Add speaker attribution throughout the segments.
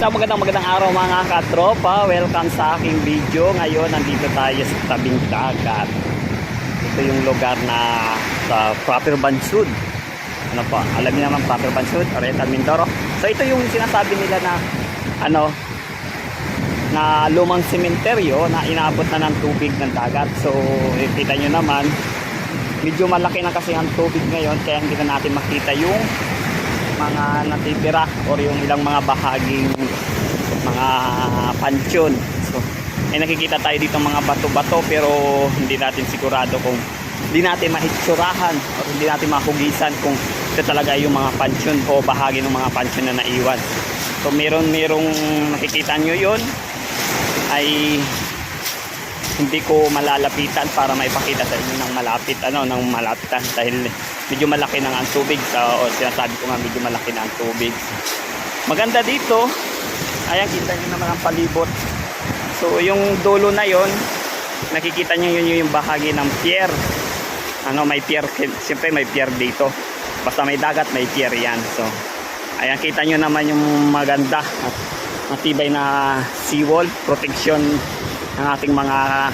Speaker 1: Isang magandang magandang araw mga katropa. Welcome sa aking video. Ngayon, nandito tayo sa tabing dagat. Ito yung lugar na sa Proper Bansud. Ano pa? Alam niyo naman Proper Bansud, Oriental Mindoro. So ito yung sinasabi nila na ano na lumang sementeryo na inaabot na ng tubig ng dagat. So eh, kita nyo naman, medyo malaki na kasi ang tubig ngayon kaya hindi na natin makita yung mga natitira or yung ilang mga bahaging mga pansyon. So, may nakikita tayo dito mga bato-bato pero hindi natin sigurado kung hindi natin mahitsurahan or hindi natin mahugisan kung ito talaga yung mga pansyon o bahagi ng mga pansyon na naiwan. So meron merong nakikita nyo yun ay hindi ko malalapitan para maipakita sa inyo ng malapit ano ng malapitan dahil medyo malaki na nga ang tubig sa o sinasabi ko nga medyo malaki na ang tubig. Maganda dito. Ayan kita niyo naman ang palibot. So yung dulo na yon nakikita niyo yun yung bahagi ng pier. Ano may pier siyempre may pier dito. Basta may dagat may pier yan. So ayan kita niyo naman yung maganda at matibay na seawall protection ng ating mga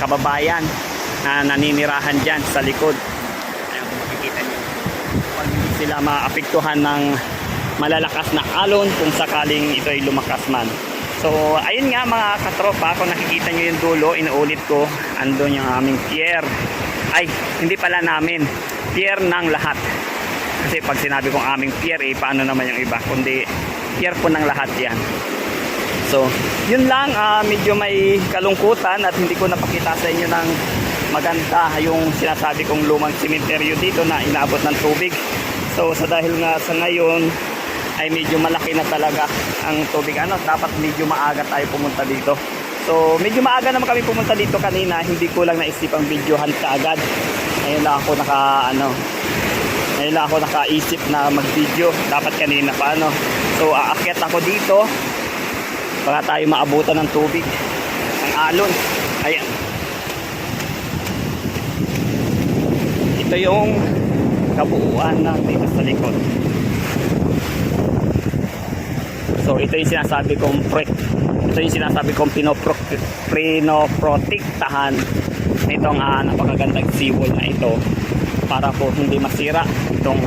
Speaker 1: kababayan na naninirahan dyan sa likod. Ayan, kung makikita nyo. Pag hindi sila maapektuhan ng malalakas na alon kung sakaling ito ay lumakas man. So, ayun nga mga katropa, kung nakikita nyo yung dulo, inuulit ko, andun yung aming pier. Ay, hindi pala namin. Pier ng lahat. Kasi pag sinabi kong aming pier, eh, paano naman yung iba? Kundi, pier po ng lahat yan. So, yun lang, ah, medyo may kalungkutan at hindi ko napakita sa inyo ng maganda yung sinasabi kong lumang simenteryo dito na inaabot ng tubig. So, sa dahil nga sa ngayon ay medyo malaki na talaga ang tubig. Ano, dapat medyo maaga tayo pumunta dito. So, medyo maaga naman kami pumunta dito kanina. Hindi ko lang naisip ang videohan kaagad. Ngayon lang ako naka, ano, ngayon lang ako nakaisip na mag-video. Dapat kanina pa, ano. So, aakyat ako dito para tayo maabutan ng tubig ang alon ayan ito yung kabuuan ng dito sa likod. So ito yung sinasabi kong pre ito yung sinasabi kong pinopro, pinoprotektahan nitong uh, napakagandang seawall na ito para po hindi masira itong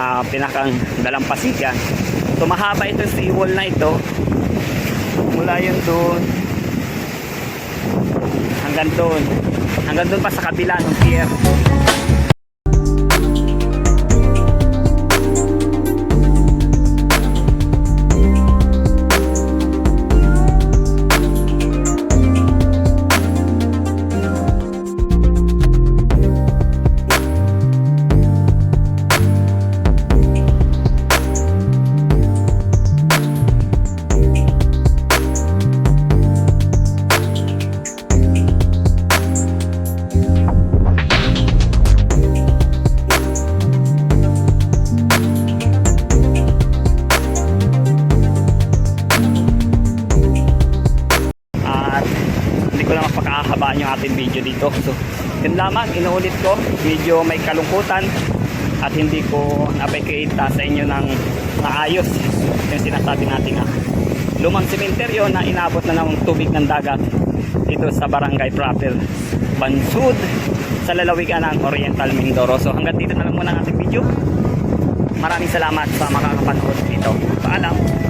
Speaker 1: uh, pinakang dalampasigan so mahaba itong seawall na ito. Mula yun doon hanggang doon. Hanggang doon pa sa kabila ng pier ating video dito. So yun lamang inuulit ko medyo may kalungkutan at hindi ko napakita sa inyo ng maayos yung sinasabi natin nga. Lumang sementeryo na inabot na ng tubig ng dagat dito sa barangay proper Bansud sa lalawigan ng Oriental Mindoro. So hanggang dito na lang muna ang ating video. Maraming salamat sa makakapanood dito. Paalam.